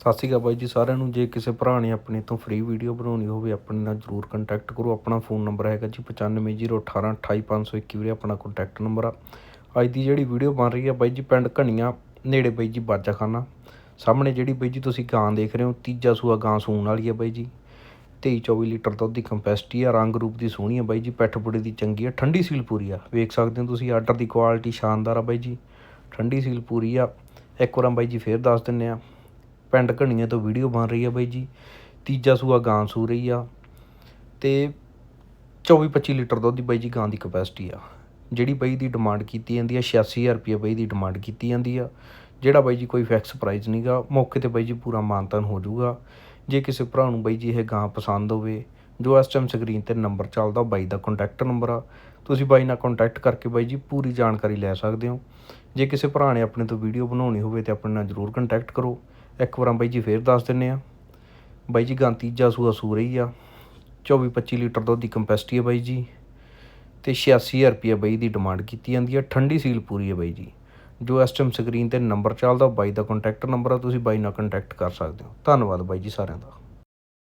ਸਤਿ ਸ਼੍ਰੀ ਅਕਾਲ ਬਾਈ ਜੀ ਸਾਰਿਆਂ ਨੂੰ। ਜੇ ਕਿਸੇ ਭਰਾ ਨੇ ਆਪਣੇ ਤੋਂ ਫ੍ਰੀ ਵੀਡੀਓ ਬਣਾਉਣੀ ਹੋਵੇ, ਆਪਣੇ ਨਾਲ ਜਰੂਰ ਕੰਟੈਕਟ ਕਰੋ। ਆਪਣਾ ਫੋਨ ਨੰਬਰ ਹੈਗਾ ਜੀ 9501828521 ਵੀਰੇ, ਆਪਣਾ ਕੰਟੈਕਟ ਨੰਬਰ ਆ। ਅੱਜ ਦੀ ਜਿਹੜੀ ਵੀਡੀਓ ਬਣ ਰਹੀ ਆ ਬਾਈ ਜੀ ਪਿੰਡ ਘਣੀਆਂ, ਨੇੜੇ ਬਾਈ ਜੀ ਬਾਜਾਖਾਨਾ। ਸਾਹਮਣੇ ਜਿਹੜੀ ਬਾਈ ਜੀ ਤੁਸੀਂ ਗਾਂ ਦੇਖ ਰਹੇ ਹੋ, ਤੀਜਾ ਸੂਆ ਗਾਂ ਸੂਣ ਵਾਲੀ ਆ ਬਾਈ ਜੀ। 23 24 ਲੀਟਰ ਦੁੱਧ ਦੀ ਕੰਪੈਸਿਟੀ ਆ, ਰੰਗ ਰੂਪ ਦੀ ਸੋਹਣੀ ਆ ਬਾਈ ਜੀ, ਪੈਠ ਪੁੜੇ ਦੀ ਚੰਗੀ ਆ, ਠੰਡੀ ਸੀਲ ਪੂਰੀ ਆ। ਵੇਖ ਸਕਦੇ ਹੋ ਤੁਸੀਂ ਆਰਡਰ ਦੀ ਕੁਆਲਿਟੀ ਸ਼ਾਨਦਾਰ ਆ ਬਾਈ ਜੀ। ਠੰਡੀ ਸੀਲ ਪੂਰੀ ਆ। ਇੱਕ ਵਾਰ ਬਾਈ ਜੀ ਫੇਰ ਦੱਸ ਦਿੰਨੇ ਆ। ਪਿੰਡ ਘਣੀਆਂ ਤੋਂ ਵੀਡੀਓ ਬਣ ਰਹੀ ਆ ਬਾਈ ਜੀ। ਤੀਜਾ ਸੂਆ ਗਾਂ ਸੂ ਰਹੀ ਆ। ਤੇ 24 25 ਲੀਟਰ ਦੁੱਧ ਦੀ ਬਾਈ ਜੀ ਗਾਂ ਦੀ ਕਪੈਸਿਟੀ ਆ। ਜਿਹੜੀ ਬਾਈ ਦੀ ਡਿਮਾਂਡ ਕੀਤੀ ਜਾਂਦੀ ਆ 86000 ਰੁਪਏ ਬਾਈ ਦੀ ਡਿਮਾਂਡ ਕੀਤੀ ਜਾਂਦੀ ਆ। ਜਿਹੜਾ ਬਾਈ ਜੀ ਕੋਈ ਫਿਕਸ ਪ੍ਰਾਈਸ ਨਹੀਂਗਾ ਮੌਕੇ ਤੇ ਬਾਈ ਜੀ ਪੂਰਾ ਮਾਨਤਾਨ ਹੋ ਜਾਊਗਾ। ਜੇ ਕਿਸੇ ਭਰਾ ਨੂੰ ਬਾਈ ਜੀ ਇਹ ਗਾਂ ਪਸੰਦ ਹੋਵੇ, ਜੋ ਇਸ ਟਾਈਮ ਸਕਰੀਨ ਤੇ ਨੰਬਰ ਚੱਲਦਾ ਉਹ ਬਾਈ ਦਾ ਕੰਟੈਕਟ ਨੰਬਰ ਆ। ਤੁਸੀਂ ਬਾਈ ਨਾਲ ਕੰਟੈਕਟ ਕਰਕੇ ਬਾਈ ਜੀ ਪੂਰੀ ਜਾਣਕਾਰੀ ਲੈ ਸਕਦੇ ਹੋ। ਜੇ ਕਿਸੇ ਭਰਾ ਨੇ ਆਪਣੇ ਤੋਂ ਵੀਡੀਓ ਬਣਾਉਣੀ ਹੋਵੇ ਤੇ ਆਪਣੇ ਨਾਲ ਜਰੂਰ ਕੰਟੈਕਟ ਕਰੋ। ਇੱਕ ਵਾਰਾਂ ਬਾਈ ਜੀ ਫੇਰ ਦੱਸ ਦਿੰਨੇ ਆ। ਬਾਈ ਜੀ ਗਾਂ ਤੀਜਾ ਸੂਆ ਸੂ ਰਹੀ ਆ। 24 25 ਲੀਟਰ ਦੁੱਧ ਦੀ ਕੰਪੈਸਿਟੀ ਹੈ ਬਾਈ ਜੀ ਤੇ 86000 ਰੁਪਏ ਬਾਈ ਦੀ ਡਿਮਾਂਡ ਕੀਤੀ ਜਾਂਦੀ ਹੈ ਠੰਡੀ ਸੀਲ ਪੂਰੀ ਹੈ ਬਾਈ ਜੀ। ਜੋ ਇਸ ਟਾਈਮ ਸਕਰੀਨ ਤੇ ਨੰਬਰ ਚੱਲਦਾ ਉਹ ਬਾਈ ਦਾ ਕੰਟੈਕਟ ਨੰਬਰ ਆ, ਤੁਸੀਂ ਬਾਈ ਨਾਲ ਕੰਟੈਕਟ ਕਰ ਸਕਦੇ ਹੋ। ਧੰਨਵਾਦ ਬਾਈ ਜੀ ਸਾਰਿਆਂ ਦਾ।